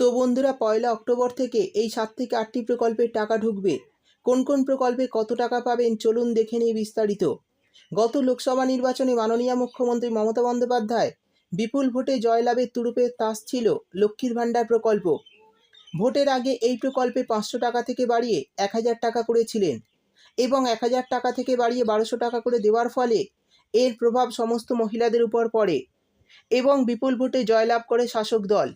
তো বন্ধুরা, পয়লা অক্টোবর থেকে এই সাত থেকে আটটি প্রকল্পের টাকা ঢুকবে। কোন কোন প্রকল্পে কত টাকা পাবেন চলুন দেখে নিই বিস্তারিত। গত লোকসভা নির্বাচনে মাননীয় মুখ্যমন্ত্রী মমতা বন্দ্যোপাধ্যায় বিপুল ভোটে জয়লাভের তুরুপে তাস ছিল লক্ষ্মীর ভাণ্ডার প্রকল্প। ভোটের আগে এই প্রকল্পে পাঁচশো টাকা থেকে বাড়িয়ে এক হাজার টাকা করেছিলেন এবং এক হাজার টাকা থেকে বাড়িয়ে বারোশো টাকা করে দেওয়ার ফলে এর প্রভাব সমস্ত মহিলাদের উপর পড়ে এবং বিপুল ভোটে জয়লাভ করে শাসক দল।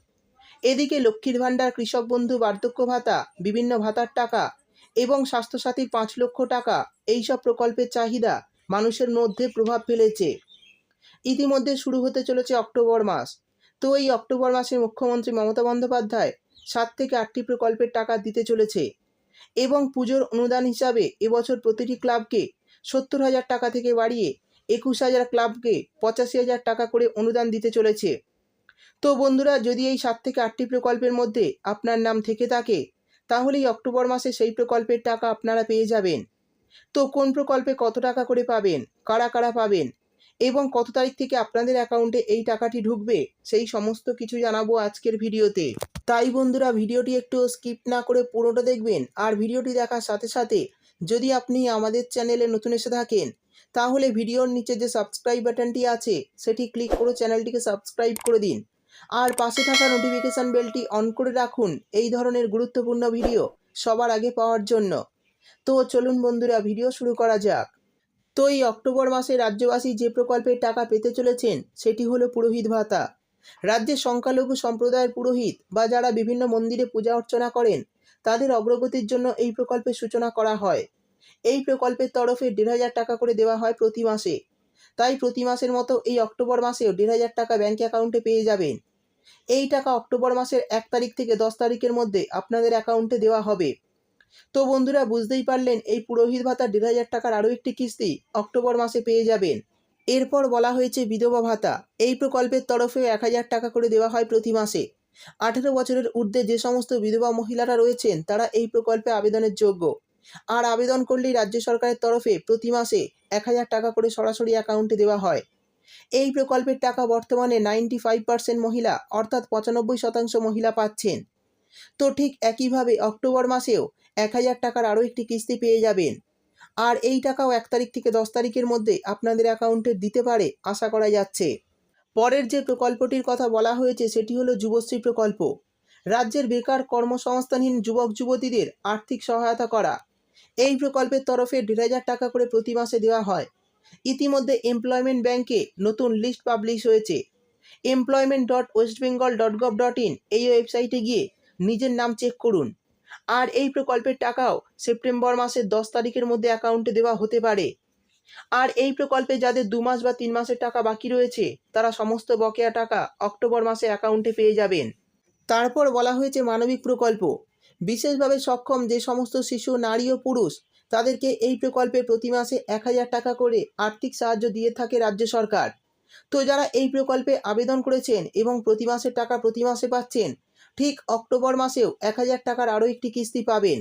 এদিকে লক্ষ্মীর ভাণ্ডার, কৃষক বন্ধু, বার্ধক্য ভাতা, বিভিন্ন ভাতার টাকা এবং স্বাস্থ্যসাথীর পাঁচ লক্ষ টাকা, এইসব প্রকল্পের চাহিদা মানুষের মধ্যে প্রভাব ফেলেছে। ইতিমধ্যে শুরু হতে চলেছে অক্টোবর মাস। তো এই অক্টোবর মাসে মুখ্যমন্ত্রী মমতা বন্দ্যোপাধ্যায় সাত থেকে আটটি প্রকল্পের টাকা দিতে চলেছে এবং পুজোর অনুদান হিসাবে এবছর প্রতিটি ক্লাবকে সত্তর হাজার টাকা থেকে বাড়িয়ে একুশ হাজার ক্লাবকে পঁচাশি হাজার টাকা করে অনুদান দিতে চলেছে। তো বন্ধুরা, যদি এই সাত থেকে আটটি প্রকল্পের মধ্যে আপনার নাম থেকে থাকে, তাহলেই অক্টোবর মাসে সেই প্রকল্পের টাকা আপনারা পেয়ে যাবেন। তো কোন প্রকল্পে কত টাকা করে পাবেন, কারা কারা পাবেন, এবং কত তারিখ থেকে আপনাদের অ্যাকাউন্টে এই টাকাটি ঢুকবে, সেই সমস্ত কিছু জানাব আজকের ভিডিওতে। তাই বন্ধুরা, ভিডিওটি একটু স্কিপ না করে পুরোটা দেখবেন, আর ভিডিওটি দেখার সাথে সাথে যদি আপনি আমাদের চ্যানেলে নতুন এসে থাকেন, তাহলে ভিডিওর নিচে যে সাবস্ক্রাইব বাটনটি আছে, সেটি ক্লিক করে চ্যানেলটিকে সাবস্ক্রাইব করে দিন। আর পাশে থাকা নোটিফিকেশান বেলটি অন করে রাখুন। এই ধরনের গুরুত্বপূর্ণ ভিডিও সবার আগে পাওয়ার জন্য। তো চলুন বন্ধুরা ভিডিও শুরু করা যাক। তো এই অক্টোবর মাসে রাজ্যবাসী যে প্রকল্পের টাকা পেতে চলেছেন, সেটি হলো পুরোহিত ভাতা। রাজ্যের সংখ্যালঘু সম্প্রদায়ের পুরোহিত বা যারা বিভিন্ন মন্দিরে পূজা অর্চনা করেন, তাদের অগ্রগতির জন্য এই প্রকল্পের সূচনা করা হয়। এই প্রকল্পের তরফে দেড় হাজার টাকা করে দেওয়া হয় প্রতি মাসে। তাই প্রতি মাসের মতো এই অক্টোবর মাসেও দেড় হাজার টাকা ব্যাঙ্ক অ্যাকাউন্টে পেয়ে যাবেন। এই টাকা অক্টোবর মাসের এক তারিখ থেকে দশ তারিখের মধ্যে আপনাদের অ্যাকাউন্টে দেওয়া হবে। তো বন্ধুরা, বুঝতেই পারলেন, এই পুরোহিত ভাতা দেড় হাজার টাকার আরও একটি কিস্তি অক্টোবর মাসে পেয়ে যাবেন। এরপর বলা হয়েছে বিধবা ভাতা। এই প্রকল্পের তরফেও এক হাজার টাকা করে দেওয়া হয় প্রতি মাসে। আঠেরো বছরের ঊর্ধ্বে যে সমস্ত বিধবা মহিলারা রয়েছেন, তারা এই প্রকল্পে আবেদনের যোগ্য। আর আবেদন করলেই রাজ্য সরকারের তরফে প্রতি মাসে এক হাজার টাকা করে সরাসরি অ্যাকাউন্টে দেওয়া হয়। এই প্রকল্পের টাকা বর্তমানে নাইনটি ফাইভ পার্সেন্ট মহিলা, অর্থাৎ পঁচানব্বই শতাংশ মহিলা পাচ্ছেন। তো ঠিক একইভাবে অক্টোবর মাসেও এক হাজার টাকার আরও একটি কিস্তি পেয়ে যাবেন। আর এই টাকাও এক তারিখ থেকে দশ তারিখের মধ্যে আপনাদের অ্যাকাউন্টে দিতে পারে, আশা করা যাচ্ছে। পরের যে প্রকল্পটির কথা বলা হয়েছে সেটি হলো যুবশ্রী প্রকল্প। রাজ্যের বেকার কর্মসংস্থানহীন যুবক যুবতীদের আর্থিক সহায়তা করা। এই প্রকল্পের তরফে দেড় হাজার টাকা করে প্রতি মাসে দেওয়া হয়। ইতিমধ্যে এমপ্লয়মেন্ট ব্যাংকে নতুন লিস্ট পাবলিশ হয়েছে। Employment dot West Bengal dot gov dot in এই ওয়েবসাইটে গিয়ে নিজের নাম চেক করুন। আর এই প্রকল্পের টাকাও সেপ্টেম্বর মাসের দশ তারিখের মধ্যে অ্যাকাউন্টে দেওয়া হতে পারে। আর এই প্রকল্পে যাদের দু মাস বা তিন মাসের টাকা বাকি রয়েছে, তারা সমস্ত বকেয়া টাকা অক্টোবর মাসে অ্যাকাউন্টে পেয়ে যাবেন। তারপর বলা হয়েছে মানবিক প্রকল্প। বিশেষভাবে সক্ষম যে সমস্ত শিশু, নারী ও পুরুষ, তাদেরকে এই প্রকল্পে প্রতি মাসে এক হাজার টাকা করে আর্থিক সাহায্য দিয়ে থাকে রাজ্য সরকার। তো যারা এই প্রকল্পে আবেদন করেছেন এবং প্রতি মাসের টাকা প্রতি মাসে পাচ্ছেন, ঠিক অক্টোবর মাসেও এক হাজার টাকার আরও একটি কিস্তি পাবেন।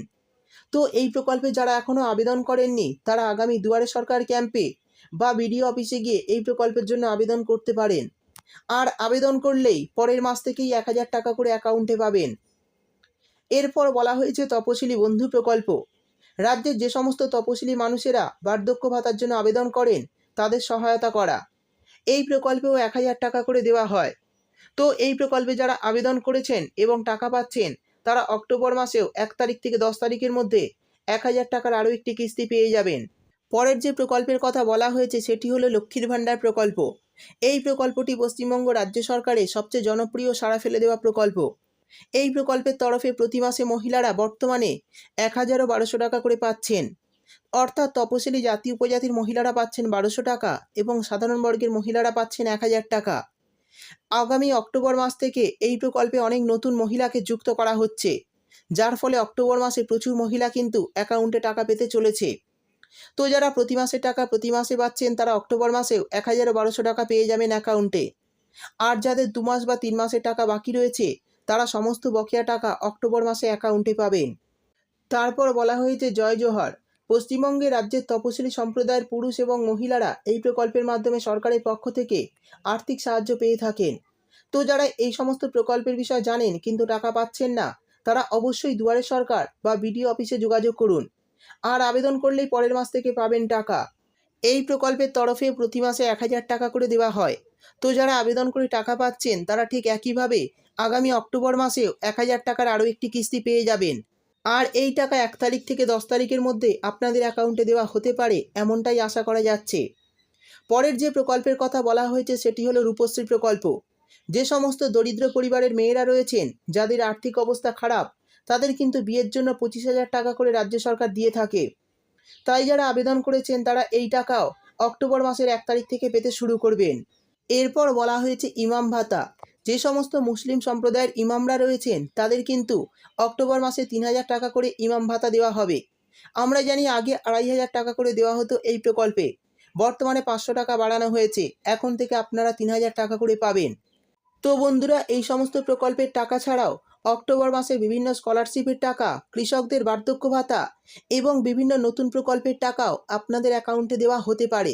তো এই প্রকল্পে যারা এখনও আবেদন করেননি, তারা আগামী দুয়ারে সরকার ক্যাম্পে বা বিডিও অফিসে গিয়ে এই প্রকল্পের জন্য আবেদন করতে পারেন। আর আবেদন করলেই পরের মাস থেকেই এক হাজার টাকা করে অ্যাকাউন্টে পাবেন। এরপর বলা হয়েছে তপশিলি বন্ধু প্রকল্প। রাজ্যের যে সমস্ত তপশিলি মানুষেরা বার্ধক্য ভাতার জন্য আবেদন করেন, তাদের সহায়তা করা। এই প্রকল্পেও এক হাজার টাকা করে দেওয়া হয়। তো এই প্রকল্পে যারা আবেদন করেছেন এবং টাকা পাচ্ছেন, তারা অক্টোবর মাসেও এক তারিখ থেকে দশ তারিখের মধ্যে এক হাজার টাকার আরও একটি কিস্তি পেয়ে যাবেন। পরের যে প্রকল্পের কথা বলা হয়েছে, সেটি হলো লক্ষ্মীর ভাণ্ডার প্রকল্প। এই প্রকল্পটি পশ্চিমবঙ্গ রাজ্য সরকারের সবচেয়ে জনপ্রিয় সাড়া ফেলে দেওয়া প্রকল্প। এই প্রকল্পের তরফে প্রতি মাসে মহিলারা বর্তমানে এক হাজারও বারোশো টাকা করে পাচ্ছেন। অর্থাৎ তপশিলি জাতি উপজাতির মহিলারা পাচ্ছেন বারোশো টাকা এবং সাধারণ বর্গের মহিলারা পাচ্ছেন এক হাজার টাকা। আগামী অক্টোবর মাস থেকে এই প্রকল্পে অনেক নতুন মহিলাকে যুক্ত করা হচ্ছে, যার ফলে অক্টোবর মাসে প্রচুর মহিলা কিন্তু অ্যাকাউন্টে টাকা পেতে চলেছে। তো যারা প্রতি মাসে টাকা প্রতি মাসে পাচ্ছেন, তারা অক্টোবর মাসেও এক হাজার বারোশো টাকা পেয়ে যাবেন অ্যাকাউন্টে। আর যাদের দু মাস বা তিন মাসের টাকা বাকি রয়েছে তারা সমস্ত বকেয়া টাকা অক্টোবর মাসে অ্যাকাউন্টে পাবেন। তারপর বলা হয়েছে, জয় জোহার। পশ্চিমবঙ্গে রাজ্যের তপশিলি সম্প্রদায়ের পুরুষ এবং মহিলারা এই প্রকল্পের মাধ্যমে সরকারের পক্ষ থেকে আর্থিক সাহায্য পেয়ে থাকেন। তো যারা এই সমস্ত প্রকল্পের বিষয়ে জানেন কিন্তু টাকা পাচ্ছেন না, তারা অবশ্যই দুয়ারে সরকার বা বিডিও অফিসে যোগাযোগ করুন। আর আবেদন করলেই পরের মাস থেকে পাবেন টাকা। এই প্রকল্পের তরফে প্রতি মাসে এক হাজার টাকা করে দেওয়া হয়। তো যারা আবেদন করে টাকা পাচ্ছেন, তারা ঠিক একইভাবে আগামী অক্টোবর মাসেও এক হাজার টাকার আরও একটি কিস্তি পেয়ে যাবেন। আর এই টাকা এক তারিখ থেকে দশ তারিখের মধ্যে আপনাদের অ্যাকাউন্টে দেওয়া হতে পারে, এমনটাই আশা করা যাচ্ছে। পরের যে প্রকল্পের কথা বলা হয়েছে সেটি হলো রূপশ্রী প্রকল্প। যে সমস্ত দরিদ্র পরিবারের মেয়েরা রয়েছেন, যাদের আর্থিক অবস্থা খারাপ, তাদের কিন্তু বিয়ের জন্য পঁচিশ হাজার টাকা করে রাজ্য সরকার দিয়ে থাকে। তাই যারা আবেদন করেছেন, তারা এই টাকাও অক্টোবর মাসের এক তারিখ থেকে পেতে শুরু করবেন। এরপর বলা হয়েছে ইমাম ভাতা। যে সমস্ত মুসলিম সম্প্রদায়ের ইমামরা রয়েছেন, তাদের কিন্তু অক্টোবর মাসে তিন হাজার টাকা করে ইমাম ভাতা দেওয়া হবে। আমরা জানি আগে আড়াই হাজার টাকা করে দেওয়া হতো এই প্রকল্পে। বর্তমানে পাঁচশো টাকা বাড়ানো হয়েছে। এখন থেকে আপনারা তিন হাজার টাকা করে পাবেন। তো বন্ধুরা, এই সমস্ত প্রকল্পের টাকা ছাড়াও অক্টোবর মাসে বিভিন্ন স্কলারশিপের টাকা, কৃষকদের বার্ধক্য ভাতা এবং বিভিন্ন নতুন প্রকল্পের টাকাও আপনাদের অ্যাকাউন্টে দেওয়া হতে পারে।